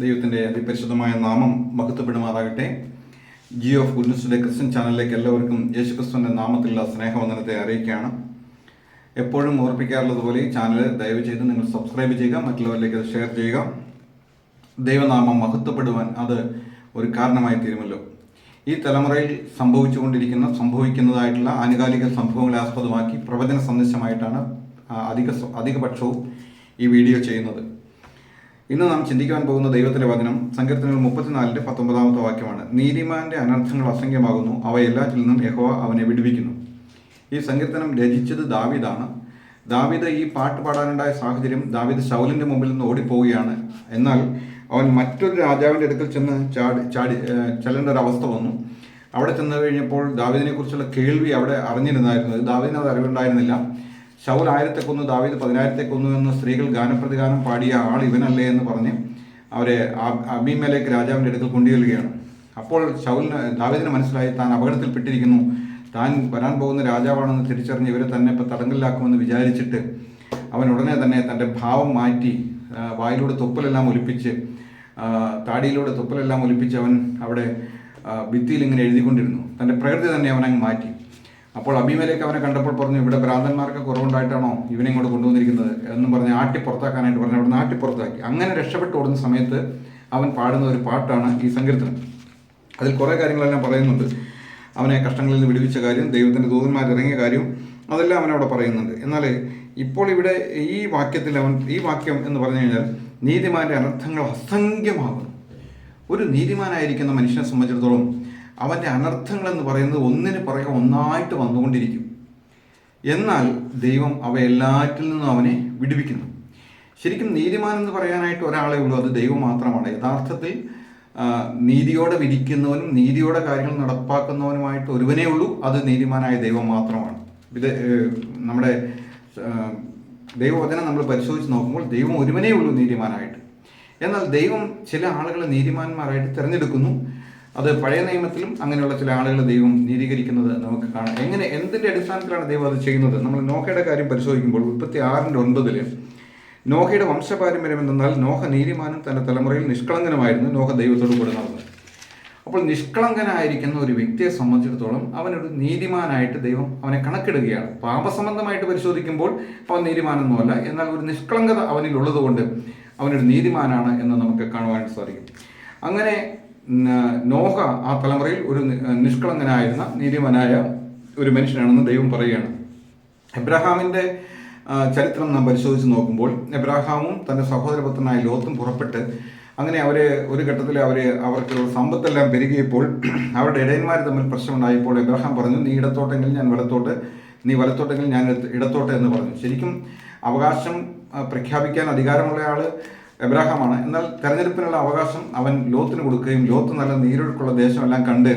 ദൈവത്തിന്റെ അതിപരിശുദ്ധമായ നാമം മഹത്വപ്പെടുമാറാകട്ടെ. ജിയോ ഓഫ് ഗുഡ്നസിന്റെ ക്രിസ്ത്യൻ ചാനലിലേക്ക് എല്ലാവർക്കും യേശുക്രിസ്തുവിന്റെ നാമത്തിലുള്ള സ്നേഹവന്ദനത്തെ അറിയിക്കുകയാണ്. എപ്പോഴും ഓർപ്പിക്കാറുള്ളതുപോലെ ഈ ചാനൽ ദയവ് ചെയ്ത് നിങ്ങൾ സബ്സ്ക്രൈബ് ചെയ്യുക മറ്റുള്ളവരിലേക്ക് അത് ഷെയർ ചെയ്യുക. ദൈവനാമം മഹത്വപ്പെടുവാൻ അത് ഒരു കാരണമായി തീരുമല്ലോ. ഈ തലമുറയിൽ സംഭവിച്ചുകൊണ്ടിരിക്കുന്ന സംഭവിക്കുന്നതായിട്ടുള്ള ആനുകാലിക സംഭവങ്ങളെ ആസ്പദമാക്കി പ്രവചന സന്ദേശമായിട്ടാണ് അധിക അധികപക്ഷവും ഈ വീഡിയോ ചെയ്യുന്നത്. ഇന്ന് നാം ചിന്തിക്കാൻ പോകുന്ന ദൈവത്തിന്റെ വചനം സങ്കീർത്തനങ്ങൾ മുപ്പത്തിനാലിന്റെ പത്തൊമ്പതാമത്തെ വാക്യമാണ്. നീതിമാന്റെ അനർത്ഥങ്ങൾ അസംഖ്യമാകുന്നു. അവ എല്ലാറ്റിൽ നിന്നും യഹോവ അവനെ വിടുവിക്കുന്നു. ഈ സങ്കീർത്തനം രചിച്ചത് ദാവീദാണ്. ദാവീദ് ഈ പാട്ട് പാടാനുണ്ടായ സാഹചര്യം ദാവീദ് ശൗലിന്റെ മുമ്പിൽ നിന്ന് ഓടിപ്പോവുകയാണ്. എന്നാൽ അവൻ മറ്റൊരു രാജാവിന്റെ അടുക്കൽ ചെന്ന് ചാടി ചാടി ചെല്ലേണ്ട ഒരു അവസ്ഥ വന്നു. അവിടെ ചെന്ന് കഴിഞ്ഞപ്പോൾ ദാവീദിനെ കുറിച്ചുള്ള കേൾവി അവിടെ അറിഞ്ഞിരുന്നായിരുന്നു. ദാവീദിന് അത് അറിവുണ്ടായിരുന്നില്ല. ശൗൽ ആയിരത്തെ കൊന്നു ദാവീദ് പതിനായിരത്തെ കൊന്നു എന്ന് സ്ത്രീകൾ ഗാനപ്രതിഗാനം പാടിയ ആൾ ഇവനല്ലേ എന്ന് പറഞ്ഞ് അവരെ അബിമലേക്ക് രാജാവിന്റെ അടുക്കൽ കൊണ്ടുചെല്ലുകയാണ്. അപ്പോൾ ശൗലിന് ദാവീദിന് മനസ്സിലായി താൻ അപകടത്തിൽപ്പെട്ടിരിക്കുന്നു. താൻ വരാൻ പോകുന്ന രാജാവാണെന്ന് തിരിച്ചറിഞ്ഞ് ഇവരെ തന്നെ ഇപ്പോൾ തടങ്കലിലാക്കുമെന്ന് വിചാരിച്ചിട്ട് അവൻ ഉടനെ തന്നെ തന്റെ ഭാവം മാറ്റി വായിലൂടെ തുപ്പലെല്ലാം ഒലിപ്പിച്ച് താടിയിലൂടെ തുപ്പലെല്ലാം ഒലിപ്പിച്ച് അവൻ അവിടെ ഭിത്തിയിൽ ഇങ്ങനെ എഴുതിക്കൊണ്ടിരുന്നു. തന്റെ പ്രകൃതി തന്നെ അവനങ്ങ് മാറ്റി. അപ്പോൾ അഭിമേലേക്ക് അവനെ കണ്ടപ്പോൾ പറഞ്ഞു ഇവിടെ ഭ്രാന്തന്മാർക്ക് കുറവുണ്ടായിട്ടാണോ ഇവനെ ഇങ്ങോട്ട് കൊണ്ടുവന്നിരിക്കുന്നത്? എന്നും പറഞ്ഞ് ആട്ടി പുറത്താക്കാനായിട്ട് പറഞ്ഞു അവിടെ ആട്ടി പുറത്താക്കി. അങ്ങനെ രക്ഷപ്പെട്ട് ഓടുന്ന സമയത്ത് അവൻ പാടുന്ന ഒരു പാട്ടാണ് ഈ സങ്കീർത്തനം. അതിൽ കുറേ കാര്യങ്ങളെല്ലാം പറയുന്നുണ്ട്. അവനെ കഷ്ടങ്ങളിൽ നിന്ന് വിടുവിച്ച കാര്യം ദൈവത്തിന്റെ ദൂതന്മാർ ഇറങ്ങിയ കാര്യം അതെല്ലാം അവനവിടെ പറയുന്നുണ്ട്. എന്നാൽ ഇപ്പോൾ ഇവിടെ ഈ വാക്യത്തിൽ അവൻ ഈ വാക്യം എന്ന് പറഞ്ഞു കഴിഞ്ഞാൽ നീതിമാന്റെ അനർത്ഥങ്ങൾ അസംഖ്യമാകുന്നു. ഒരു നീതിമാനായിരിക്കുന്ന മനുഷ്യനെ സംബന്ധിച്ചിടത്തോളം അവന്റെ അനർത്ഥങ്ങൾ എന്ന് പറയുന്നത് ഒന്നിന് പുറകെ ഒന്നായിട്ട് വന്നുകൊണ്ടിരിക്കും. എന്നാൽ ദൈവം അവയെല്ലാറ്റിൽ നിന്നും അവനെ വിടുവിക്കുന്നു. ശരിക്കും നീതിമാൻ എന്ന് പറയാനായിട്ട് ഒരാളെ ഉള്ളൂ അത് ദൈവം മാത്രമാണ്. യഥാർത്ഥത്തിൽ നീതിയോടെ വിധിക്കുന്നവനും നീതിയോടെ കാര്യങ്ങൾ നടപ്പാക്കുന്നവനുമായിട്ട് ഒരുവനേ ഉള്ളൂ അത് നീതിമാനായ ദൈവം മാത്രമാണ്. ഇത് നമ്മുടെ ദൈവവചനം നമ്മൾ പരിശോധിച്ച് നോക്കുമ്പോൾ ദൈവം ഒരുവനേ ഉള്ളൂ നീതിമാനായിട്ട്. എന്നാൽ ദൈവം ചില ആളുകളെ നീതിമാന്മാരായിട്ട് തിരഞ്ഞെടുക്കുന്നു. അത് പഴയ നിയമത്തിലും അങ്ങനെയുള്ള ചില ആളുകൾ ദൈവം നീതീകരിക്കുന്നത് നമുക്ക് കാണാം. എങ്ങനെ എന്തിന്റെ അടിസ്ഥാനത്തിലാണ് ദൈവം അത് ചെയ്യുന്നത്? നമ്മൾ നോഹയുടെ കാര്യം പരിശോധിക്കുമ്പോൾ മുപ്പത്തി ആറിന്റെ ഒൻപതിൽ നോഹയുടെ വംശപാരമ്പര്യം എന്നാൽ നോഹ നീതിമാനും തന്റെ തലമുറയിൽ നിഷ്കളങ്കനുമായിരുന്നു. നോഹ ദൈവത്തോട് കൂടെ നടന്നത് അപ്പോൾ നിഷ്കളങ്കനായിരിക്കുന്ന ഒരു വ്യക്തിയെ സംബന്ധിച്ചിടത്തോളം അവനൊരു നീതിമാനായിട്ട് ദൈവം അവനെ കണക്കിടുകയാണ്. പാപസംബന്ധമായിട്ട് പരിശോധിക്കുമ്പോൾ അവൻ നീതിമാനൊന്നുമല്ല. എന്നാൽ ഒരു നിഷ്കളങ്കത അവനിൽ ഉള്ളതുകൊണ്ട് അവനൊരു നീതിമാനാണ് എന്ന് നമുക്ക് കാണുവാൻ സാധിക്കും. അങ്ങനെ നോഹ ആ തലമുറയിൽ ഒരു നിഷ്കളങ്കനായിരുന്ന നീതിമാനായ ഒരു മനുഷ്യനാണെന്ന് ദൈവം പറയുകയാണ്. എബ്രഹാമിന്റെ ചരിത്രം നാം പരിശോധിച്ച് നോക്കുമ്പോൾ എബ്രഹാമും തന്റെ സഹോദരപുത്രനായ ലോത്തും പുറപ്പെട്ട് അങ്ങനെ അവർ ഒരു ഘട്ടത്തിൽ അവർ അവർക്കുള്ള സമ്പത്തെല്ലാം പെരുകിയപ്പോൾ അവരുടെ ഇടയന്മാർ തമ്മിൽ പ്രശ്നമുണ്ടായപ്പോൾ എബ്രഹാം പറഞ്ഞു നീ ഇടത്തോട്ടെങ്കിൽ ഞാൻ വലത്തോട്ട് നീ വലത്തോട്ടെങ്കിൽ ഞാൻ ഇടത്ത് ഇടത്തോട്ട് എന്ന് പറഞ്ഞു. ശരിക്കും അവകാശം പ്രഖ്യാപിക്കാൻ അധികാരമുള്ള ആൾ എബ്രാഹാമാണ്. എന്നാൽ തെരഞ്ഞെടുപ്പിനുള്ള അവകാശം അവൻ ലോത്തിന് കൊടുക്കുകയും ലോത്ത് നല്ല നീരൊഴുക്കുള്ള ദേശമെല്ലാം കണ്ട്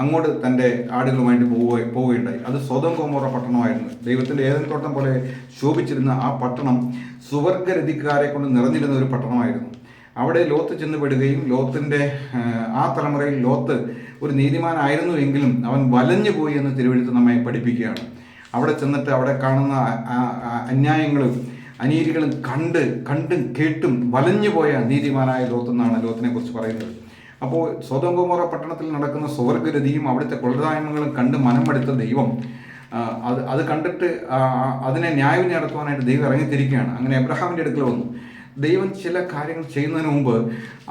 അങ്ങോട്ട് തന്റെ ആടുകളുമായിട്ട് പോവുക പോവുകയുണ്ടായി. അത് സ്വതം കോമോറ പട്ടണമായിരുന്നു. ദൈവത്തിന്റെ ഏതെങ്കിലും തോട്ടം പോലെ ശോഭിച്ചിരുന്ന ആ പട്ടണം സുവർഗരതിക്കാരെ കൊണ്ട് നിറഞ്ഞിരുന്ന ഒരു പട്ടണമായിരുന്നു. അവിടെ ലോത്ത് ചെന്ന് പെടുകയും ലോത്തിന്റെ ആ, തലമുറയിൽ ലോത്ത് ഒരു നീതിമാനായിരുന്നു എങ്കിലും അവൻ വലഞ്ഞു പോയി എന്ന് തിരുവഴുത്ത് നമ്മെ പഠിപ്പിക്കുകയാണ്. അവിടെ ചെന്നിട്ട് അവിടെ കാണുന്ന അന്യായങ്ങളും അനീതികളും കണ്ട് കണ്ടും കേട്ടും വലഞ്ഞുപോയ നീതിമാനായ ലോത്തെന്നാണ് ലോത്തിനെ കുറിച്ച് പറയുന്നത് അപ്പോൾ സ്വതംകുമോറ പട്ടണത്തിൽ നടക്കുന്ന സ്വർഗരതിയും അവിടുത്തെ കൊള്ളതായ്മകളും കണ്ട് മനമെടുത്ത ദൈവം അത് അത് കണ്ടിട്ട് അതിനെ ന്യായം നടത്തുവാനായിട്ട് ദൈവം ഇറങ്ങിത്തിരിക്കുകയാണ്. അങ്ങനെ എബ്രഹാമിന്റെ അടുക്കൽ വന്നു. ദൈവം ചില കാര്യങ്ങൾ ചെയ്യുന്നതിന് മുമ്പ്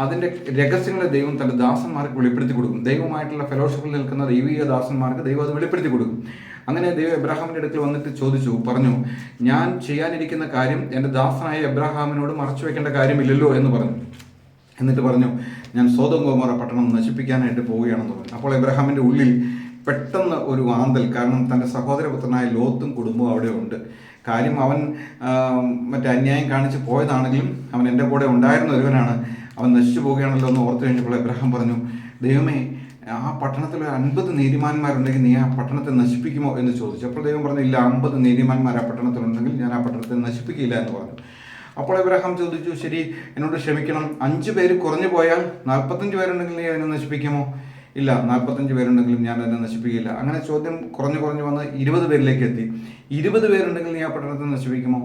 അതിന്റെ രഹസ്യങ്ങളെ ദൈവം തന്റെ ദാസന്മാർക്ക് വെളിപ്പെടുത്തി കൊടുക്കും. ദൈവമായിട്ടുള്ള ഫെലോഷിപ്പിൽ നിൽക്കുന്ന ദൈവീയ ദാസന്മാർക്ക് ദൈവം അത് വെളിപ്പെടുത്തി കൊടുക്കും. അങ്ങനെ ദൈവം എബ്രഹാമിന്റെ അടുക്കൽ വന്നിട്ട് ചോദിച്ചു പറഞ്ഞു ഞാൻ ചെയ്യാനിരിക്കുന്ന കാര്യം എന്റെ ദാസനായ എബ്രഹാമിനോട് മറച്ചു വെക്കേണ്ട കാര്യമില്ലല്ലോ എന്ന് പറഞ്ഞു. എന്നിട്ട് പറഞ്ഞു ഞാൻ സ്വതം ഗോമോറ പട്ടണം നശിപ്പിക്കാനായിട്ട് പോവുകയാണെന്ന് പറഞ്ഞു. അപ്പോൾ എബ്രഹാമിന്റെ ഉള്ളിൽ പെട്ടെന്ന് ഒരു ആന്തൽ കാരണം തന്റെ സഹോദരപുത്രനായ ലോത്തും കുടുംബവും അവിടെ ഉണ്ട്. കാര്യം അവൻ മറ്റേ അന്യായം കാണിച്ച് പോയതാണെങ്കിലും അവൻ എന്റെ കൂടെ ഉണ്ടായിരുന്ന ഒരുവനാണ്. അവൻ നശിച്ചു പോവുകയാണല്ലോ എന്ന് ഓർത്തു കഴിഞ്ഞപ്പോൾ എബ്രഹാം പറഞ്ഞു ദൈവമേ ആ പട്ടണത്തിൽ ഒരു അൻപത് നീതിമാന്മാരുണ്ടെങ്കിൽ നീ ആ പട്ടണത്തെ നശിപ്പിക്കുമോ എന്ന് ചോദിച്ചു. അപ്പോൾ ദൈവം പറഞ്ഞു ഇല്ല അമ്പത് നീതിമാന്മാർ ആ പട്ടണത്തിലുണ്ടെങ്കിൽ ഞാൻ ആ പട്ടണത്തെ നശിപ്പിക്കില്ല എന്ന് പറഞ്ഞു. അപ്പോൾ ഇബ്രാഹാം ചോദിച്ചു ശരി എന്നോട് ക്ഷമിക്കണം. അഞ്ച് പേര് കുറഞ്ഞു പോയാൽ നാൽപ്പത്തഞ്ച് പേരുണ്ടെങ്കിൽ നീ അതിനെ നശിപ്പിക്കുമോ? ഇല്ല നാൽപ്പത്തഞ്ച് പേരുണ്ടെങ്കിലും ഞാൻ അതിനെ നശിപ്പിക്കില്ല. അങ്ങനെ ചോദ്യം കുറഞ്ഞു കുറഞ്ഞു വന്ന് ഇരുപത് പേരിലേക്ക് എത്തി. ഇരുപത് പേരുണ്ടെങ്കിൽ നീ ആ പട്ടണത്തെ നശിപ്പിക്കുമോ?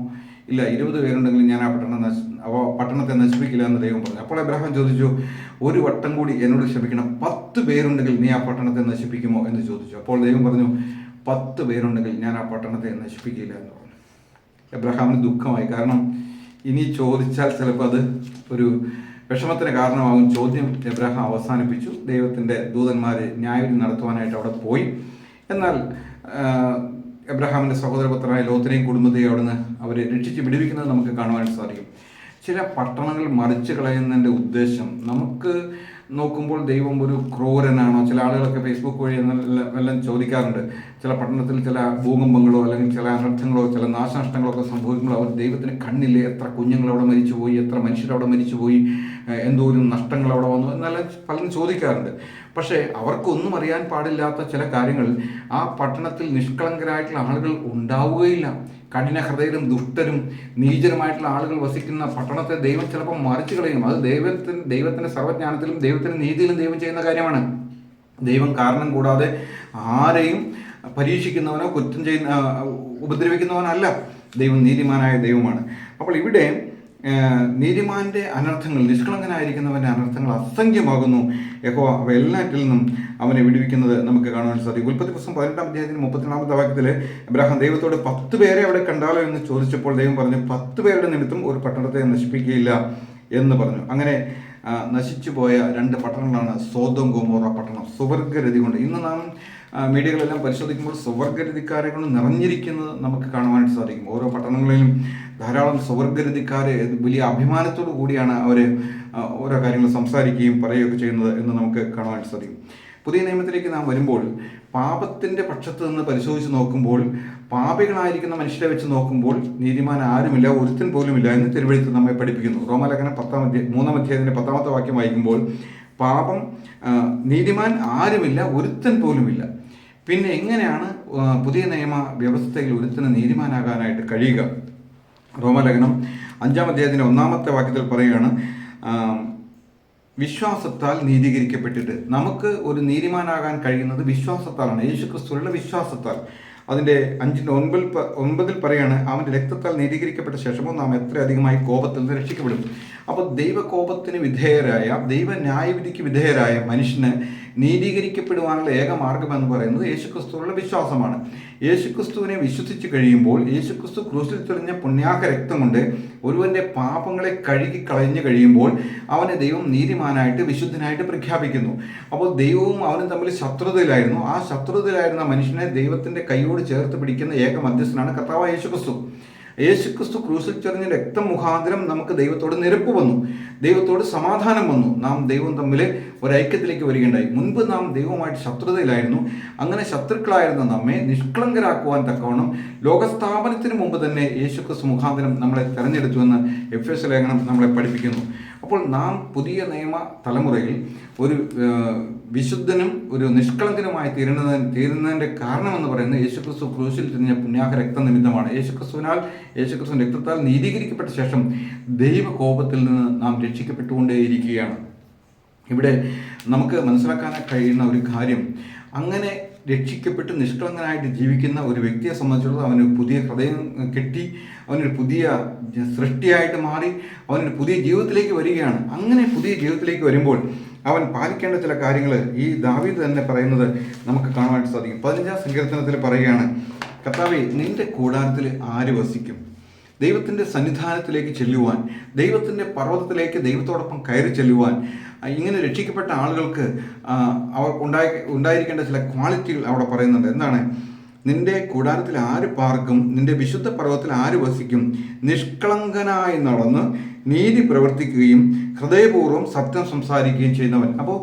ഇല്ല ഇരുപത് പേരുണ്ടെങ്കിൽ ഞാൻ ആ പട്ടണം നശി അവ പട്ടണത്തെ നശിപ്പിക്കില്ല എന്ന് ദൈവം പറഞ്ഞു. അപ്പോൾ അബ്രഹാം ചോദിച്ചു ഒരു വട്ടം കൂടി എന്നോട് ക്ഷമിക്കണം. പത്ത് പേരുണ്ടെങ്കിൽ നീ ആ പട്ടണത്തെ നശിപ്പിക്കുമോ? എന്ന് ചോദിച്ചു. അപ്പോൾ ദൈവം പറഞ്ഞു പത്ത് പേരുണ്ടെങ്കിൽ ഞാൻ ആ പട്ടണത്തെ നശിപ്പിക്കില്ല എന്ന് പറഞ്ഞു. എബ്രഹാമിന് ദുഃഖമായി. കാരണം ഇനി ചോദിച്ചാൽ ചിലപ്പോൾ അത് ഒരു വിഷമത്തിന് കാരണമാകും. ചോദ്യം എബ്രഹാം അവസാനിപ്പിച്ചു. ദൈവത്തിന്റെ ദൂതന്മാരെ ന്യായവിധി നടത്തുവാനായിട്ട് അവിടെ പോയി. എന്നാൽ എബ്രഹാമിന്റെ സഹോദരപുത്രനായ ലോത്തിനെയും കുടുംബത്തെയും അവിടുന്ന് അവരെ രക്ഷിച്ച് വിടുവിക്കുന്നത് നമുക്ക് കാണുവാൻ സാധിക്കും. ചില പട്ടണങ്ങൾ മറിച്ച് കളയുന്നതിന്റെ ഉദ്ദേശം നമുക്ക് നോക്കുമ്പോൾ ദൈവം ഒരു ക്രൂരനാണോ? ചില ആളുകളൊക്കെ ഫേസ്ബുക്ക് വഴി എല്ലാം ചോദിക്കാറുണ്ട്. ചില പട്ടണത്തിൽ ചില ഭൂകമ്പങ്ങളോ അല്ലെങ്കിൽ ചില അനർത്ഥങ്ങളോ ചില നാശനഷ്ടങ്ങളോ ഒക്കെ സംഭവിക്കുമ്പോൾ അവർ ദൈവത്തിന് കണ്ണില്ലേ എത്ര കുഞ്ഞുങ്ങൾ അവിടെ മരിച്ചുപോയി എത്ര മനുഷ്യർ അവിടെ മരിച്ചുപോയി എന്തോരം നഷ്ടങ്ങൾ അവിടെ വന്നു എന്നെല്ലാം പലരും ചോദിക്കാറുണ്ട്. പക്ഷേ അവർക്കൊന്നും അറിയാൻ പാടില്ലാത്ത ചില കാര്യങ്ങൾ ആ പട്ടണത്തിൽ നിഷ്കളങ്കരായിട്ടുള്ള ആളുകൾ ഉണ്ടാവുകയില്ല. കഠിന ഹൃദയരും ദുഷ്ടരും നീചരുമായിട്ടുള്ള ആളുകൾ വസിക്കുന്ന പട്ടണത്തെ ദൈവം ചിലപ്പോൾ മറിച്ചു കളയും. അത് ദൈവത്തിന് ദൈവത്തിന്റെ സർവജ്ഞാനത്തിലും ദൈവത്തിന്റെ നീതിയിലും ദൈവം ചെയ്യുന്ന കാര്യമാണ്. ദൈവം കാരണം കൂടാതെ ആരെയും പരീക്ഷിക്കുന്നവനോ കുറ്റം ചെയ്യുന്ന ഉപദ്രവിക്കുന്നവനോ അല്ല ദൈവം നീതിമാനായ ദൈവമാണ്. അപ്പോൾ ഇവിടെ നീതിമാന്റെ അനർത്ഥങ്ങൾ നിഷ്കളങ്കനായിരിക്കുന്നവന്റെ അനർത്ഥങ്ങൾ അസംഖ്യമാകുന്നു. യഹോ അവ എല്ലാറ്റിൽ നിന്നും അവനെ വിടുവിക്കുന്നത് നമുക്ക് കാണാൻ സാധിക്കും. ഉൽപ്പത്തി പുസ്തകം പതിനെട്ടാം അധ്യായത്തിന് മുപ്പത്തിനാമത്തെ വാക്യത്തിൽ അബ്രാഹാം ദൈവത്തോട് പത്ത് പേരെ അവിടെ കണ്ടാലോ എന്ന് ചോദിച്ചപ്പോൾ ദൈവം പറഞ്ഞു പത്ത് പേരുടെ നിമിത്തം ഒരു പട്ടണത്തെ നശിപ്പിക്കുകയില്ല എന്ന് പറഞ്ഞു. അങ്ങനെ നശിച്ചു പോയ രണ്ട് പട്ടണങ്ങളാണ് സോതം ഗോമോറ പട്ടണം. സുവർഗരതി കൊണ്ട് ഇന്ന് നാം മീഡിയകളെല്ലാം പരിശോധിക്കുമ്പോൾ സുവർഗരതിക്കാരെ കൊണ്ട് നിറഞ്ഞിരിക്കുന്നത് നമുക്ക് കാണുവാനായിട്ട് സാധിക്കും. ഓരോ പട്ടണങ്ങളിലും ധാരാളം സുവർഗരതിക്കാരെ വലിയ അഭിമാനത്തോടു കൂടിയാണ് അവർ ഓരോ കാര്യങ്ങൾ സംസാരിക്കുകയും പറയുകയൊക്കെ ചെയ്യുന്നത് എന്ന് നമുക്ക് കാണാൻ സാധിക്കും. പുതിയ നിയമത്തിലേക്ക് നാം വരുമ്പോൾ പാപത്തിന്റെ പക്ഷത്ത് നിന്ന് പരിശോധിച്ച് നോക്കുമ്പോൾ പാപികളായിരിക്കുന്ന മനുഷ്യരെ വെച്ച് നോക്കുമ്പോൾ നീതിമാൻ ആരുമില്ല ഒരുത്തൻ പോലുമില്ല എന്ന് തിരുവഴുത്ത് നമ്മെ പഠിപ്പിക്കുന്നു. റോമാലേഖനം പത്താം അധ്യായ മൂന്നാം അധ്യായത്തിന്റെ പത്താമത്തെ വാക്യം വായിക്കുമ്പോൾ പാപം നീതിമാൻ ആരുമില്ല ഒരുത്തൻ പോലുമില്ല. പിന്നെ എങ്ങനെയാണ് പുതിയ നിയമ വ്യവസ്ഥയിൽ ഒരുത്തന് നീതിമാനാകാനായിട്ട് കഴിയുക? റോമലേഖനം അഞ്ചാം അധ്യായത്തിന്റെ ഒന്നാമത്തെ വാക്യത്തിൽ പറയുകയാണ് വിശ്വാസത്താൽ നീതീകരിക്കപ്പെട്ടിട്ട് നമുക്ക് ഒരു നീതിമാനാകാൻ കഴിയുന്നത് വിശ്വാസത്താലാണ്. യേശു ക്രിസ്തുവിലുള്ള വിശ്വാസത്താൽ. അതിന്റെ അഞ്ചിന്റെ ഒൻപതിൽ ഒൻപതിൽ പറയാണ് അവന്റെ രക്തത്താൽ നീതീകരിക്കപ്പെട്ട ശേഷമോ നാം എത്രയധികമായി കോപത്തിൽ നിന്ന് രക്ഷിക്കപ്പെടും? അപ്പോൾ ദൈവകോപത്തിന് വിധേയരായ ദൈവ ന്യായവിധിക്ക് വിധേയരായ മനുഷ്യന് നീതീകരിക്കപ്പെടുവാനുള്ള ഏക മാർഗം എന്ന് പറയുന്നത് യേശുക്രിസ്തുവിലുള്ള വിശ്വാസമാണ്. യേശുക്രിസ്തുവിനെ വിശ്വസിച്ച് കഴിയുമ്പോൾ യേശുക്രിസ്തു ക്രൂശിൽ ചൊരിഞ്ഞ പുണ്യാഹ രക്തം കൊണ്ട് ഒരുവന്റെ പാപങ്ങളെ കഴുകി കളഞ്ഞു കഴിയുമ്പോൾ അവനെ ദൈവം നീതിമാനായിട്ട് വിശുദ്ധനായിട്ട് പ്രഖ്യാപിക്കുന്നു. അപ്പോൾ ദൈവവും അവനും തമ്മിൽ ശത്രുതയിലായിരുന്നു. ആ ശത്രുതയിലായിരുന്ന മനുഷ്യനെ ദൈവത്തിന്റെ കൈയോട് ചേർത്ത് പിടിക്കുന്ന ഏക മധ്യസ്ഥനാണ് കർത്താവ് യേശുക്രിസ്തു. യേശുക്രിസ്തു ക്രൂശിൽ ചെറിഞ്ഞ രക്തം മുഖാന്തരം നമുക്ക് ദൈവത്തോട് നിരപ്പ് വന്നു. ദൈവത്തോട് സമാധാനം വന്നു. നാം ദൈവം തമ്മിൽ ഒരൈക്യത്തിലേക്ക് വരികയുണ്ടായി. മുൻപ് നാം ദൈവമായിട്ട് ശത്രുതയിലായിരുന്നു. അങ്ങനെ ശത്രുക്കളായിരുന്ന നമ്മെ നിഷ്കളങ്കരാക്കുവാൻ തക്കവണ്ണം ലോകസ്ഥാപനത്തിന് മുമ്പ് തന്നെ യേശുക്രിസ്തു മുഖാന്തരം നമ്മളെ തെരഞ്ഞെടുത്തുവെന്ന് എഫ് എസ് ലേഖനം നമ്മളെ പഠിപ്പിക്കുന്നു. അപ്പോൾ നാം പുതിയ നിയമ തലമുറയിൽ ഒരു വിശുദ്ധനും ഒരു നിഷ്കളങ്കനുമായി തീരുന്നത് തീരുന്നതിന്റെ കാരണമെന്ന് പറയുന്നത് യേശുക്രിസ്തു ക്രൂശിൽ തിരിഞ്ഞ പുണ്യാഹ രക്തനിമിത്തമാണ്. യേശുക്രിസ്തുവിനാൽ യേശുക്രിസ്തു രക്തത്താൽ നീതീകരിക്കപ്പെട്ട ശേഷം ദൈവകോപത്തിൽ നിന്ന് നാം രക്ഷിക്കപ്പെട്ടുകൊണ്ടേയിരിക്കുകയാണ്. ഇവിടെ നമുക്ക് മനസ്സിലാക്കാൻ കഴിയുന്ന ഒരു കാര്യം അങ്ങനെ രക്ഷിക്കപ്പെട്ട് നിഷ്കളങ്കനായിട്ട് ജീവിക്കുന്ന ഒരു വ്യക്തിയെ സംബന്ധിച്ചിടത്തോളം അവന് പുതിയ ഹൃദയം കെട്ടി അവനൊരു പുതിയ സൃഷ്ടിയായിട്ട് മാറി അവനൊരു പുതിയ ജീവിതത്തിലേക്ക് വരികയാണ്. അങ്ങനെ പുതിയ ജീവിതത്തിലേക്ക് വരുമ്പോൾ അവൻ പാലിക്കേണ്ട ചില കാര്യങ്ങൾ ഈ ദാവീദ് തന്നെ പറയുന്നത് നമുക്ക് കാണുവാനായിട്ട് സാധിക്കും. പതിനഞ്ചാം സങ്കീർത്തനത്തിൽ പറയുകയാണ് കർത്താവെ നിന്റെ കൂടാരത്തിൽ ആര് വസിക്കും? ദൈവത്തിന്റെ സന്നിധാനത്തിലേക്ക് ചെല്ലുവാൻ ദൈവത്തിന്റെ പർവതത്തിലേക്ക് ദൈവത്തോടൊപ്പം കയറി ചെല്ലുവാൻ ഇങ്ങനെ രക്ഷിക്കപ്പെട്ട ആളുകൾക്ക് അവർ ഉണ്ടായി ഉണ്ടായിരിക്കേണ്ട ചില ക്വാളിറ്റികൾ അവിടെ പറയുന്നുണ്ട്. എന്താണ്? നിന്റെ കൂടാരത്തിൽ ആര് പാർക്കും നിന്റെ വിശുദ്ധ പർവതത്തിൽ ആര് വസിക്കും? നിഷ്കളങ്കനായി നടന്ന് നീതി പ്രവർത്തിക്കുകയും ഹൃദയപൂർവം സത്യം സംസാരിക്കുകയും ചെയ്യുന്നവൻ. അപ്പോൾ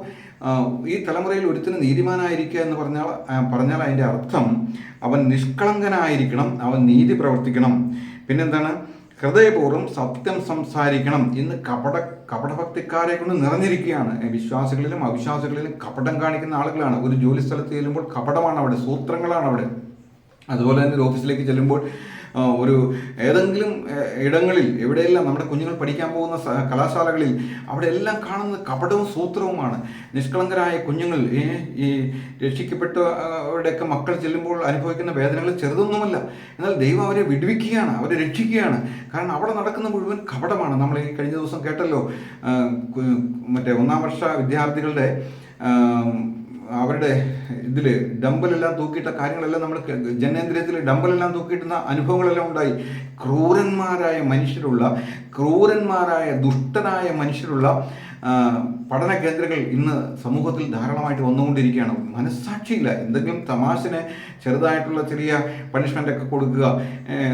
ഈ തലമുറയിൽ ഒരുത്തിന് നീതിമാനായിരിക്കുക എന്ന് പറഞ്ഞാൽ പറഞ്ഞാൽ അതിന്റെ അർത്ഥം അവൻ നിഷ്കളങ്കനായിരിക്കണം അവൻ നീതി പ്രവർത്തിക്കണം. പിന്നെന്താണ്? ഹൃദയപൂർവം സത്യം സംസാരിക്കണം ഇന്ന് കപട കപടഭക്തിക്കാരെ കൊണ്ട് നിറഞ്ഞിരിക്കുകയാണ്. വിശ്വാസികളിലും അവിശ്വാസികളിലും കപടം കാണിക്കുന്ന ആളുകളാണ്. ഒരു ജോലി സ്ഥലത്ത് ചെല്ലുമ്പോൾ കപടമാണ് അവിടെ സൂത്രങ്ങളാണ് അവിടെ അതുപോലെ തന്നെ ഒരു ഓഫീസിലേക്ക് ചെല്ലുമ്പോൾ ഒരു ഏതെങ്കിലും ഇടങ്ങളിൽ എവിടെയെല്ലാം നമ്മുടെ കുഞ്ഞുങ്ങൾ പഠിക്കാൻ പോകുന്ന കലാശാലകളിൽ അവിടെ എല്ലാം കാണുന്നത് കപടവും സൂത്രവുമാണ്. നിഷ്കളങ്കരായ കുഞ്ഞുങ്ങൾ ഈ രക്ഷിക്കപ്പെട്ടവരുടെയൊക്കെ മക്കൾ ചെല്ലുമ്പോൾ അനുഭവിക്കുന്ന വേദനകൾ ചെറുതൊന്നുമല്ല. എന്നാൽ ദൈവം അവരെ വിടുവിക്കുകയാണ് അവരെ രക്ഷിക്കുകയാണ്. കാരണം അവിടെ നടക്കുന്ന മുഴുവൻ കപടമാണ്. നമ്മൾ ഈ കഴിഞ്ഞ ദിവസം കേട്ടല്ലോ മറ്റേ ഒന്നാം വർഷ വിദ്യാർത്ഥികളുടെ അവരുടെ ഇതിൽ ഡമ്പലെല്ലാം തൂക്കിയിട്ട കാര്യങ്ങളെല്ലാം നമ്മൾ ജനേന്ദ്രിയത്തിൽ ഡമ്പലെല്ലാം തൂക്കിയിട്ടുന്ന അനുഭവങ്ങളെല്ലാം ഉണ്ടായി. ക്രൂരന്മാരായ മനുഷ്യരുള്ള ക്രൂരന്മാരായ ദുഷ്ടനായ മനുഷ്യരുള്ള പഠന കേന്ദ്രങ്ങൾ ഇന്ന് സമൂഹത്തിൽ ധാരാളമായിട്ട് വന്നുകൊണ്ടിരിക്കുകയാണ്. മനസ്സാക്ഷിയില്ല. എന്തെങ്കിലും തമാശനെ ചെറുതായിട്ടുള്ള ചെറിയ പണിഷ്മെന്റ് ഒക്കെ കൊടുക്കുക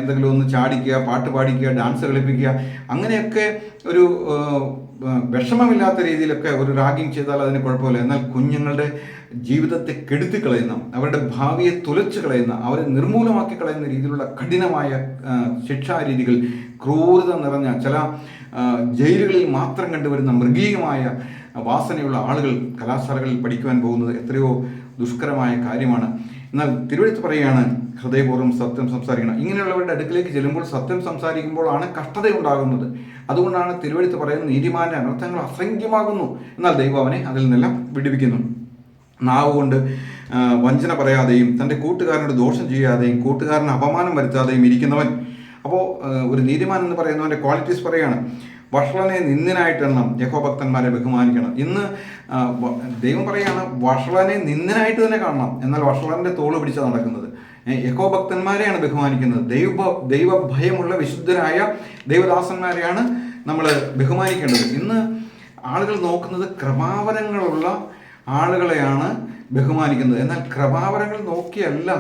എന്തെങ്കിലും ഒന്ന് ചാടിക്കുക പാട്ട് പാടിക്കുക ഡാൻസ് കളിപ്പിക്കുക അങ്ങനെയൊക്കെ ഒരു വിഷമമില്ലാത്ത രീതിയിലൊക്കെ ഒരു റാഗിങ് ചെയ്താൽ അതിന് കുഴപ്പമില്ല. എന്നാൽ കുഞ്ഞുങ്ങളുടെ ജീവിതത്തെ കെടുത്തി കളയുന്ന അവരുടെ ഭാവിയെ തുലച്ചു കളയുന്ന അവരെ നിർമൂലമാക്കി കളയുന്ന രീതിയിലുള്ള കഠിനമായ ശിക്ഷാരീതികൾ ക്രൂരത നിറഞ്ഞ ചില ജയിലുകളിൽ മാത്രം കണ്ടുവരുന്ന മൃഗീയമായ വാസനയുള്ള ആളുകൾ കലാശാലകളിൽ പഠിക്കുവാൻ പോകുന്നത് എത്രയോ ദുഷ്കരമായ കാര്യമാണ്. എന്നാൽ തിരുവഴുത്ത് പറയുകയാണ് ഹൃദയപൂർവം സത്യം സംസാരിക്കണം. ഇങ്ങനെയുള്ളവരുടെ അടുക്കിലേക്ക് ചെല്ലുമ്പോൾ സത്യം സംസാരിക്കുമ്പോഴാണ് കഷ്ടതയുണ്ടാകുന്നത്. അതുകൊണ്ടാണ് തിരുവഴുത്ത് പറയുന്ന നീതിമാന്റെ അനർത്ഥങ്ങൾ അസംഖ്യമാകുന്നു. എന്നാൽ ദൈവം അവനെ അതിൽ നിന്നെല്ലാം വിടുവിക്കുന്നു. നാവ് കൊണ്ട് വഞ്ചന പറയാതെയും തന്റെ കൂട്ടുകാരനോട് ദോഷം ചെയ്യാതെയും കൂട്ടുകാരന് അപമാനം വരുത്താതെയും ഇരിക്കുന്നവൻ. അപ്പോൾ ഒരു നീതിമാൻ എന്ന് പറയുന്നവന്റെ ക്വാളിറ്റീസ് പറയുകയാണ് വഷളനെ നിന്ദനായിട്ടെണ്ണം യഹോഭക്തന്മാരെ ബഹുമാനിക്കണം. ഇന്ന് ദൈവം പറയുകയാണ് വഷളനെ നിന്ദനായിട്ട് തന്നെ കാണണം. എന്നാൽ വഷളന്റെ തോൾ പിടിച്ചാണ് നടക്കുന്നത്. യഹോഭക്തന്മാരെയാണ് ബഹുമാനിക്കുന്നത്. ദൈവ ദൈവഭയമുള്ള വിശുദ്ധരായ ദൈവദാസന്മാരെയാണ് നമ്മൾ ബഹുമാനിക്കേണ്ടത്. ഇന്ന് ആളുകൾ നോക്കുന്നത് ക്രമാവരങ്ങളുള്ള ആളുകളെയാണ് ബഹുമാനിക്കുന്നത്. എന്നാൽ കൃപാവരങ്ങൾ നോക്കിയല്ല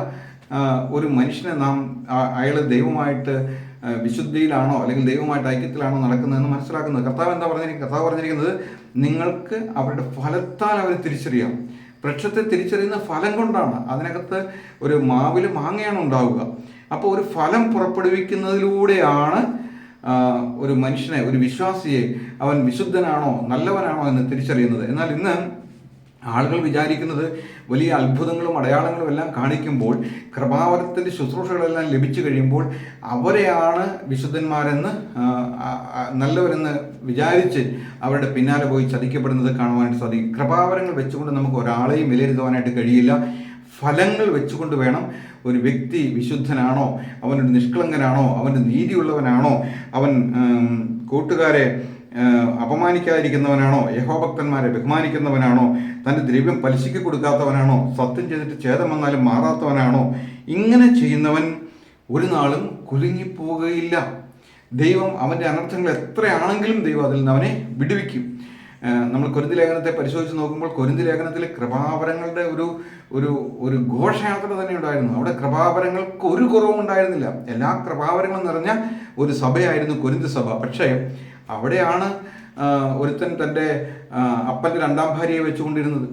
ഒരു മനുഷ്യനെ നാം അയാൾ ദൈവമായിട്ട് വിശുദ്ധിയിലാണോ അല്ലെങ്കിൽ ദൈവമായിട്ട് ഐക്യത്തിലാണോ നടക്കുന്നതെന്ന് മനസ്സിലാക്കുന്നത്. കർത്താവ് എന്താ പറഞ്ഞിരിക്കുന്നത് കർത്താവ് പറഞ്ഞിരിക്കുന്നത് നിങ്ങൾക്ക് അവരുടെ ഫലത്താൽ അവരെ തിരിച്ചറിയാം. വൃക്ഷത്തെ തിരിച്ചറിയുന്ന ഫലം കൊണ്ടാണ്. അതിനകത്ത് ഒരു മാവിൽ മാങ്ങയാണ് ഉണ്ടാവുക. അപ്പോൾ ഒരു ഫലം പുറപ്പെടുവിക്കുന്നതിലൂടെയാണ് ഒരു മനുഷ്യനെ ഒരു വിശ്വാസിയെ അവൻ വിശുദ്ധനാണോ നല്ലവനാണോ എന്ന് തിരിച്ചറിയുന്നത്. എന്നാൽ ഇന്ന് ആളുകൾ വിചാരിക്കുന്നത് വലിയ അത്ഭുതങ്ങളും അടയാളങ്ങളും എല്ലാം കാണിക്കുമ്പോൾ കൃപാവരത്തിന്റെ ശുശ്രൂഷകളെല്ലാം ലഭിച്ചു കഴിയുമ്പോൾ അവരെയാണ് വിശുദ്ധന്മാരെന്ന് നല്ലവരെന്ന് വിചാരിച്ച് അവരുടെ പിന്നാലെ പോയി ചതിക്കപ്പെടുന്നത് കാണുവാനായിട്ട് സാധിക്കും. കൃപാവരങ്ങൾ വെച്ചുകൊണ്ട് നമുക്ക് ഒരാളെയും വിലയിരുത്തുവാനായിട്ട് കഴിയില്ല. ഫലങ്ങൾ വെച്ചുകൊണ്ട് വേണം ഒരു വ്യക്തി വിശുദ്ധനാണോ അവനൊരു നിഷ്കളങ്കനാണോ അവന്റെ നീതിയുള്ളവനാണോ അവൻ കൂട്ടുകാരെ അപമാനിക്കാതിരിക്കുന്നവനാണോ? യഹോഭക്തന്മാരെ ബഹുമാനിക്കുന്നവനാണോ? തന്റെ ദ്രവ്യം പലിശയ്ക്ക് കൊടുക്കാത്തവനാണോ? സത്യം ചെയ്തിട്ട് ഛേദം വന്നാലും മാറാത്തവനാണോ? ഇങ്ങനെ ചെയ്യുന്നവൻ ഒരു നാളും കുലുങ്ങിപ്പോവുകയില്ല. ദൈവം അവന്റെ അനർത്ഥങ്ങൾ എത്രയാണെങ്കിലും ദൈവം അതിൽ നിന്ന് അവനെ വിടുവിക്കും. നമ്മൾ കൊരിന്തി ലേഖനത്തെ പരിശോധിച്ച് നോക്കുമ്പോൾ കൊരിന്തി ലേഖനത്തിലെ കൃപാപരങ്ങളുടെ ഒരു ഒരു ഒരു ഘോഷയാത്ര തന്നെ ഉണ്ടായിരുന്നു. അവിടെ കൃപാപരങ്ങൾക്ക് ഒരു കുറവും ഉണ്ടായിരുന്നില്ല. എല്ലാ കൃപാപരങ്ങളും നിറഞ്ഞ ഒരു സഭയായിരുന്നു കൊരിന്തി സഭ. പക്ഷേ അവിടെയാണ് ഒരുത്തൻ തന്റെ അപ്പന്റെ രണ്ടാം ഭാര്യയെ വെച്ചുകൊണ്ടിരുന്നത്.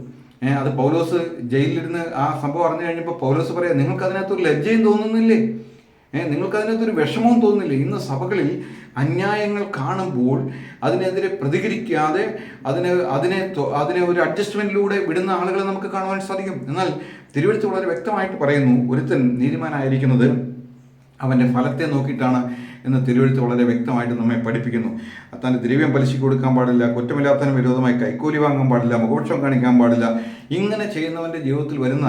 അത് പൗലോസ് ജയിലിലിരുന്ന് ആ സംഭവം അറിഞ്ഞു കഴിഞ്ഞപ്പോൾ പൗലോസ് പറയാം നിങ്ങൾക്ക് അതിനകത്തൊരു ലജ്ജയും തോന്നുന്നില്ലേ? ഏഹ് നിങ്ങൾക്ക് അതിനകത്തൊരു വിഷമവും തോന്നുന്നില്ലേ? ഇന്ന് സഭകളിൽ അന്യായങ്ങൾ കാണുമ്പോൾ അതിനെതിരെ പ്രതികരിക്കാതെ അതിന് അതിനെ അതിനെ ഒരു അഡ്ജസ്റ്റ്മെന്റിലൂടെ വിടുന്ന ആളുകളെ നമുക്ക് കാണുവാൻ സാധിക്കും. എന്നാൽ തിരുവഴുത്ത് വളരെ വ്യക്തമായിട്ട് പറയുന്നു ഒരുത്തൻ നീതിമാനായിരിക്കുന്നത് അവന്റെ ഫലത്തെ നോക്കിയിട്ടാണ് എന്ന് തിരുവഴുത്ത് വളരെ വ്യക്തമായിട്ട് നമ്മെ പഠിപ്പിക്കുന്നു. അത്താൻ ദ്രവ്യം പലിശയ്ക്ക് കൊടുക്കാൻ പാടില്ല കുറ്റമില്ലാത്തതിന് വിരോധമായി കൈക്കൂലി വാങ്ങാൻ പാടില്ല മുഖപക്ഷം കാണിക്കാൻ പാടില്ല. ഇങ്ങനെ ചെയ്യുന്നവന്റെ ജീവിതത്തിൽ വരുന്ന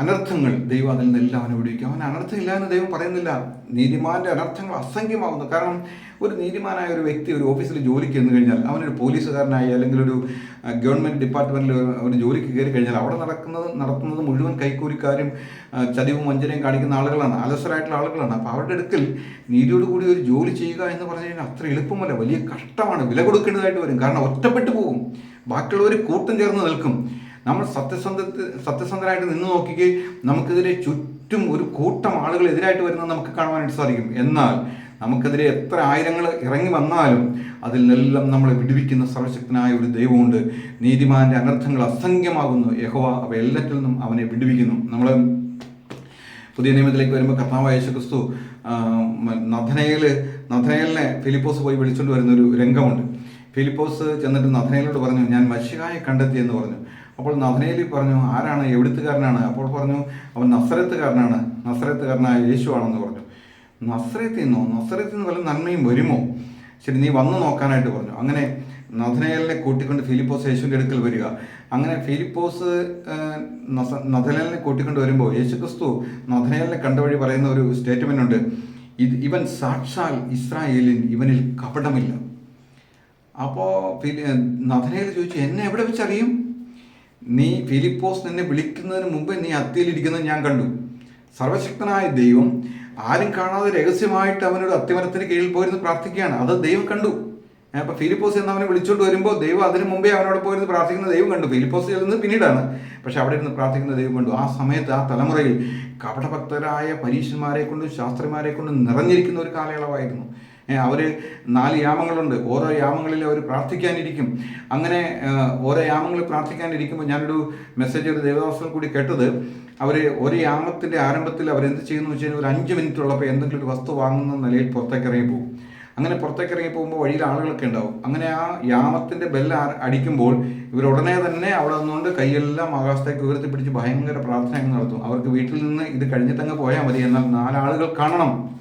അനർത്ഥങ്ങൾ ദൈവം അതിൽ നിന്നെല്ലാം അവനെ വിടുവിക്കും അവൻ അനർത്ഥമില്ല എന്ന് ദൈവം പറയുന്നില്ല. നീതിമാന്റെ അനർത്ഥങ്ങൾ അസംഖ്യമാകുന്നു കാരണം ഒരു നീതിമാനായ ഒരു വ്യക്തി ഒരു ഓഫീസിൽ ജോലിക്ക് ചെന്ന് കഴിഞ്ഞാൽ അവനൊരു പോലീസുകാരനായി അല്ലെങ്കിൽ ഒരു ഗവൺമെന്റ് ഗവൺമെന്റ് ഡിപ്പാർട്ട്മെന്റിൽ ഒരു ജോലിക്ക് കയറി കഴിഞ്ഞാൽ അവിടെ നടക്കുന്നത് നടത്തുന്നത് മുഴുവൻ കൈക്കൂലിക്കാരും ചതിവും വഞ്ചനയും കാണിക്കുന്ന ആളുകളാണ്. അലസരായിട്ടുള്ള ആളുകളാണ്. അപ്പോൾ അവരുടെ അടുക്കൽ നീതിയോടുകൂടി ഒരു ജോലി ചെയ്യുക എന്ന് പറഞ്ഞു കഴിഞ്ഞാൽ അത്ര എളുപ്പമല്ല. വലിയ കഷ്ടമാണ്. വില കൊടുക്കേണ്ടതായിട്ട് വരും. കാരണം ഒറ്റപ്പെട്ടു പോകും. ബാക്കിയുള്ളവർ കൂട്ടം ചേർന്ന് നിൽക്കും. നമ്മൾ സത്യസന്ധ സത്യസന്ധരായിട്ട് നിന്ന് നോക്കിക്ക് നമുക്കെതിരെ ചുറ്റും ഒരു കൂട്ടം ആളുകൾ എതിരായിട്ട് വരുന്നത് നമുക്ക് കാണുവാനായിട്ട് സാധിക്കും. എന്നാൽ നമുക്കെതിരെ എത്ര ആയിരങ്ങൾ ഇറങ്ങി വന്നാലും അതിൽ നിന്നെല്ലാം നമ്മളെ വിടുവിക്കുന്ന സർവശക്തനായ ഒരു ദൈവമുണ്ട്. നീതിമാന്റെ അനർത്ഥങ്ങൾ അസംഖ്യമാകുന്നു. യഹോവ അവ എല്ലാറ്റിൽ നിന്നും അവനെ വിടുവിക്കുന്നു. നമ്മൾ പുതിയ നിയമത്തിലേക്ക് വരുമ്പോൾ കർത്താവ് യേശു ക്രിസ്തു ആ, മ- നഥനയേൽ ഫിലിപ്പോസ് പോയി വിളിച്ചുകൊണ്ട് വരുന്ന ഒരു രംഗമുണ്ട്. ഫിലിപ്പോസ് ചെന്നിട്ട് നഥനയിലോട് പറഞ്ഞു ഞാൻ മഷികായെ കണ്ടെത്തി എന്ന് പറഞ്ഞു. അപ്പോൾ നഥനയേലി പറഞ്ഞു ആരാണ്? എവിടുത്തുകാരനാണ്? അപ്പോൾ പറഞ്ഞു അവൻ നസരത്തുകാരനാണ്. നസരത്തുകാരനായ യേശു ആണെന്ന് പറഞ്ഞു. നസ്രത്തിൽ നിന്നോ? നസ്രത്തിൽ നിന്ന് വല്ല നന്മയും വരുമോ? ശരി നീ വന്നു നോക്കാനായിട്ട് പറഞ്ഞു. അങ്ങനെ നഥനയലിനെ കൂട്ടിക്കൊണ്ട് ഫിലിപ്പോസ് യേശുവിന്റെ അടുക്കൽ വരിക. അങ്ങനെ ഫിലിപ്പോസ് നഥനയലിനെ കൂട്ടിക്കൊണ്ട് വരുമ്പോൾ യേശു ക്രിസ്തു നഥനയലിനെ കണ്ട വഴി പറയുന്ന ഒരു സ്റ്റേറ്റ്മെന്റ് ഉണ്ട്. ഇത് ഇവൻ സാക്ഷാൽ ഇസ്രായേലിൻ ഇവനിൽ കപടമില്ല. അപ്പോൾ നഥനയിൽ ചോദിച്ചു എന്നെ എവിടെ വെച്ചറിയും? നീ ഫിലിപ്പോസ് നിന്നെ വിളിക്കുന്നതിന് മുമ്പ് നീ അത്തിയിലിരിക്കുന്നത് ഞാൻ കണ്ടു. സർവശക്തനായ ദൈവം ആരും കാണാതെ രഹസ്യമായിട്ട് അവനൊരു അത്തിമരത്തിന് കീഴിൽ പോയിരുന്ന് പ്രാർത്ഥിക്കുകയാണ്. അത് ദൈവം കണ്ടു. അപ്പോൾ ഫിലിപ്പോസ് എന്ന് അവനെ വിളിച്ചുകൊണ്ട് വരുമ്പോൾ ദൈവം അതിനു മുമ്പേ അവനോട് പോയിരുന്ന് പ്രാർത്ഥിക്കുന്ന ദൈവം കണ്ടു. ഫിലിപ്പോസ് ചെല്ലുന്നത് പിന്നീടാണ്. പക്ഷെ അവിടെ ഇരുന്ന് പ്രാർത്ഥിക്കുന്ന ദൈവം കണ്ടു. ആ സമയത്ത് ആ തലമുറയിൽ കപടഭക്തരായ പരീക്ഷന്മാരെ കൊണ്ടും ശാസ്ത്രന്മാരെ കൊണ്ടും നിറഞ്ഞിരിക്കുന്ന ഒരു കാലയളവായിരുന്നു. അവർ നാല് യാമങ്ങളുണ്ട്. ഓരോ യാമങ്ങളിൽ അവർ പ്രാർത്ഥിക്കാനിരിക്കും. അങ്ങനെ ഓരോ യാമങ്ങളിൽ പ്രാർത്ഥിക്കാനിരിക്കുമ്പോൾ ഞാനൊരു മെസ്സേജ് ഒരു ദേവദാസം കൂടി കേട്ടത്. അവർ ഒരു യാമത്തിന്റെ ആരംഭത്തിൽ അവരെന്ത് ചെയ്യുന്നു വെച്ച് കഴിഞ്ഞാൽ ഒരു അഞ്ച് മിനിറ്റ് ഉള്ളപ്പോൾ എന്തെങ്കിലും ഒരു വസ്തു വാങ്ങുന്ന നിലയിൽ പുറത്തേക്ക് ഇറങ്ങി പോകും. അങ്ങനെ പുറത്തേക്ക് ഇറങ്ങി പോകുമ്പോൾ വഴിയിൽ ആളുകളൊക്കെ ഉണ്ടാവും. അങ്ങനെ ആ യാമത്തിന്റെ ബെല്ല് അടിക്കുമ്പോൾ ഇവർ ഉടനെ തന്നെ അവിടെ നിന്നുകൊണ്ട് കൈയെല്ലാം ആകാശത്തേക്ക് ഉയർത്തിപ്പിടിച്ച് ഭയങ്കര പ്രാർത്ഥനകൾ നടത്തും. അവർക്ക് വീട്ടിൽ നിന്ന് ഇത് കഴിഞ്ഞിട്ടങ്ങ് പോയാൽ മതി. എന്നാൽ നാലാളുകൾ കാണണം.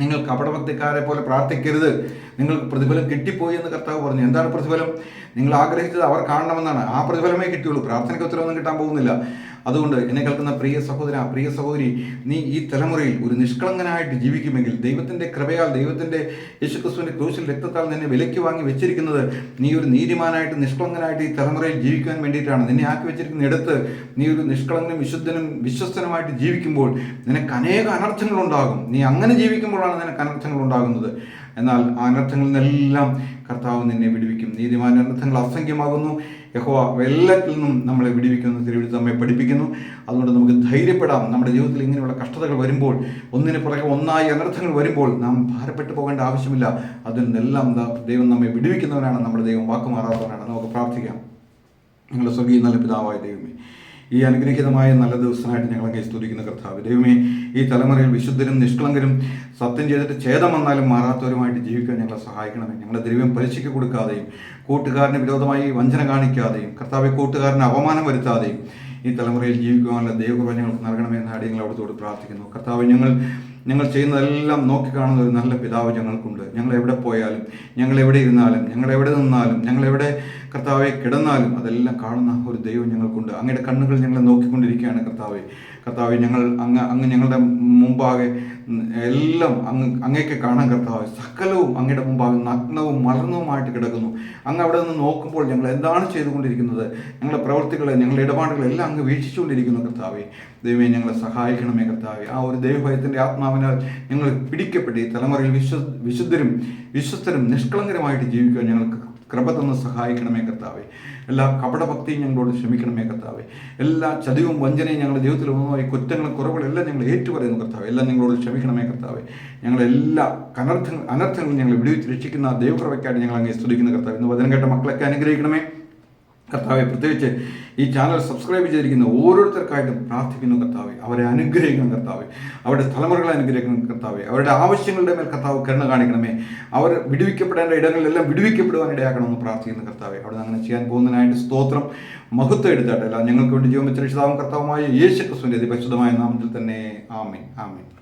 നിങ്ങൾ കപടഭക്തിക്കാരെ പോലെ പ്രാർത്ഥിക്കരുത്. നിങ്ങൾക്ക് പ്രതിഫലം കിട്ടിപ്പോയി എന്ന് കർത്താവ് പറഞ്ഞു. എന്താണ് പ്രതിഫലം? നിങ്ങൾ ആഗ്രഹിച്ചത് അവർ കാണണമെന്നാണ്. ആ പ്രതിഫലമേ കിട്ടിയുള്ളൂ. പ്രാർത്ഥനയ്ക്ക് ഉത്തരവൊന്നും കിട്ടാൻ പോകുന്നില്ല. അതുകൊണ്ട് എന്നെ കേൾക്കുന്ന പ്രിയ സഹോദര പ്രിയ സഹോദരി നീ ഈ തലമുറയിൽ ഒരു നിഷ്കളങ്കനായിട്ട് ജീവിക്കുമെങ്കിൽ ദൈവത്തിന്റെ കൃപയാൽ ദൈവത്തിന്റെ യേശുക്രിസ്തുവിന്റെ ക്രൂശിൽ രക്തത്താൽ നിന്നെ വിലയ്ക്ക് വാങ്ങി വെച്ചിരിക്കുന്നത് നീ ഒരു നീതിമാനായിട്ട് നിഷ്കളങ്കനായിട്ട് ഈ തലമുറയിൽ ജീവിക്കാൻ വേണ്ടിയിട്ടാണ്. നിന്നെ ആക്കി വെച്ചിരിക്കുന്ന ഇടത്ത് നീ ഒരു നിഷ്കളങ്കനും വിശുദ്ധനും വിശ്വസ്തനുമായിട്ട് ജീവിക്കുമ്പോൾ നിനക്ക് അനേക അനർത്ഥങ്ങളുണ്ടാകും. നീ അങ്ങനെ ജീവിക്കുമ്പോഴാണ് നിനക്ക് അനർത്ഥങ്ങൾ ഉണ്ടാകുന്നത് എന്നാൽ ആ അനർത്ഥങ്ങളിൽ നിന്നെല്ലാം കർത്താവ് നിന്നെ വിടുവിക്കും. നീതിമാൻ അനർത്ഥങ്ങൾ അസംഖ്യമാകുന്നു. യഹോവ എല്ലാത്തിൽ നിന്നും നമ്മളെ വിടിവിക്കുന്നു തിരുവിടുത്ത് നമ്മെ പഠിപ്പിക്കുന്നു. അതുകൊണ്ട് നമുക്ക് ധൈര്യപ്പെടാം. നമ്മുടെ ജീവിതത്തിൽ ഇങ്ങനെയുള്ള കഷ്ടതകൾ വരുമ്പോൾ ഒന്നിന് പുറകെ ഒന്നായി അനർത്ഥങ്ങൾ വരുമ്പോൾ നാം ഭാരപ്പെട്ടു പോകേണ്ട ആവശ്യമില്ല. അതിൽ നിന്നെല്ലാം ദൈവം നമ്മെ വിടുവിക്കുന്നവനാണ് നമ്മുടെ ദൈവം വാക്കുമാറാത്തവനാണ്. നമുക്ക് പ്രാർത്ഥിക്കാം. നിങ്ങളുടെ സ്വർഗീയ നല്ല പിതാവായ ദൈവമേ ഈ അനുഗ്രഹീതമായ നല്ല ദിവസമായിട്ട് ഞങ്ങളൊക്കെ സ്തുതിക്കുന്ന കർത്താവ്. ദൈവമേ ഈ തലമുറയിൽ വിശുദ്ധരും നിഷ്കളങ്കരും സത്യം ചെയ്തിട്ട് ഛേദം വന്നാലും മാറാത്തവരുമായിട്ട് ജീവിക്കാൻ ഞങ്ങളെ സഹായിക്കണമേ. ഞങ്ങളുടെ ദ്രവ്യം പലിശയ്ക്ക് കൊടുക്കാതെയും കൂട്ടുകാരന് വിരോധമായി വഞ്ചന കാണിക്കാതെയും കർത്താവെ കൂട്ടുകാരന് അപമാനം വരുത്താതെയും ഈ തലമുറയിൽ ജീവിക്കുവാനുള്ള ദൈവകൃപ ഞങ്ങൾക്ക് നൽകണമെന്ന് അടിയങ്ങൾ അവിടുത്തോട് പ്രാർത്ഥിക്കുന്നു. കർത്താവ് ഞങ്ങൾ ഞങ്ങൾ ചെയ്യുന്നതെല്ലാം നോക്കിക്കാണുന്ന ഒരു നല്ല പിതാവ് ഞങ്ങൾക്കുണ്ട്. ഞങ്ങൾ എവിടെ പോയാലും ഞങ്ങൾ എവിടെ ഇരുന്നാലും ഞങ്ങൾ എവിടെ നിന്നാലും ഞങ്ങൾ എവിടെ കർത്താവെ കിടന്നാലും അതെല്ലാം കാണുന്ന ഒരു ദൈവം ഞങ്ങൾക്കുണ്ട്. അങ്ങയുടെ കണ്ണുകൾ ഞങ്ങളെ നോക്കിക്കൊണ്ടിരിക്കുകയാണ് കർത്താവെ. കർത്താവെ ഞങ്ങൾ അങ്ങ് അങ്ങ് ഞങ്ങളുടെ മുമ്പാകെ എല്ലാം അങ്ങ് അങ്ങേക്ക് കാണാൻ കർത്താവ് സകലവും അങ്ങയുടെ മുമ്പാകെ നഗ്നവും മലർന്നവുമായിട്ട് കിടക്കുന്നു. അങ്ങ് അവിടെ നിന്ന് നോക്കുമ്പോൾ ഞങ്ങൾ എന്താണ് ചെയ്തുകൊണ്ടിരിക്കുന്നത്? ഞങ്ങളുടെ പ്രവൃത്തികളെ ഞങ്ങളുടെ ഇടപാടുകളെല്ലാം അങ്ങ് വീക്ഷിച്ചുകൊണ്ടിരിക്കുന്നു കർത്താവെ. ദൈവമേ ഞങ്ങളെ സഹായിക്കണമേ കർത്താവെ. ആ ഒരു ദൈവഭയത്തിന്റെ ആത്മാവിനാൽ ഞങ്ങൾ പിടിക്കപ്പെട്ട് ഈ തലമുറയിൽ വിശ്വ വിശുദ്ധരും വിശ്വസ്തരും നിഷ്കളങ്കരമായിട്ട് ജീവിക്കാൻ ഞങ്ങൾക്ക് കൃപ തന്ന് സഹായിക്കണമേ കർത്താവെ. എല്ലാ കപടഭക്തിയും ഞങ്ങളോട് ക്ഷമിക്കണമേ കർത്താവെ. എല്ലാ ചതിവും വഞ്ചനയും ഞങ്ങളുടെ ജീവിതത്തിൽ ഒന്നുമായി കുറ്റങ്ങളും കുറവുകളും എല്ലാം ഞങ്ങൾ ഏറ്റുപറയുന്നു കർത്താവ്. എല്ലാം ഞങ്ങളോട് ക്ഷമിക്കണമേ കർത്താവെ. ഞങ്ങളെല്ലാ കനർത്ഥ അനർത്ഥങ്ങളും ഞങ്ങൾ വിടുവിച്ച് രക്ഷിക്കുന്ന ദൈവകൃപയ്ക്കായിട്ട് ഞങ്ങൾ അങ്ങനെ സ്തുതിക്കുന്ന കർത്താവ്. ഇന്ന് വചനം കേട്ട മക്കളൊക്കെ അനുഗ്രഹിക്കണമേ. കർത്താവെ പ്രത്യേകിച്ച് ഈ ചാനൽ സബ്സ്ക്രൈബ് ചെയ്തിരിക്കുന്ന ഓരോരുത്തർക്കായിട്ടും പ്രാർത്ഥിക്കുന്നു കർത്താവെ. അവരെ അനുഗ്രഹിക്കണം കർത്താവെ. അവരുടെ തലമുറകളെ അനുഗ്രഹിക്കണം കർത്താവെ. അവരുടെ ആവശ്യങ്ങളുടെ മേൽ കർത്താവ് കരുണ കാണിക്കണമേ. അവർ വിടുവിക്കപ്പെടേണ്ട ഇടങ്ങളിലെല്ലാം വിടുവിക്കപ്പെടുവാൻ ഇടയാക്കണമെന്ന് പ്രാർത്ഥിക്കുന്നു കർത്താവെ. അവിടെ അങ്ങനെ ചെയ്യാൻ പോകുന്നതിനായിട്ട് സ്തോത്രം മഹത്വം എടുത്താട്ടല്ല ഞങ്ങൾക്ക് വേണ്ടി ജീവൻ വെച്ച രക്ഷിതാവും കർത്താവുമായ യേശു ക്രിസ്തുവിന്റെ അതിപരിശുദ്ധമായ നാമത്തിൽ തന്നെ. ആമീൻ. ആമേൻ.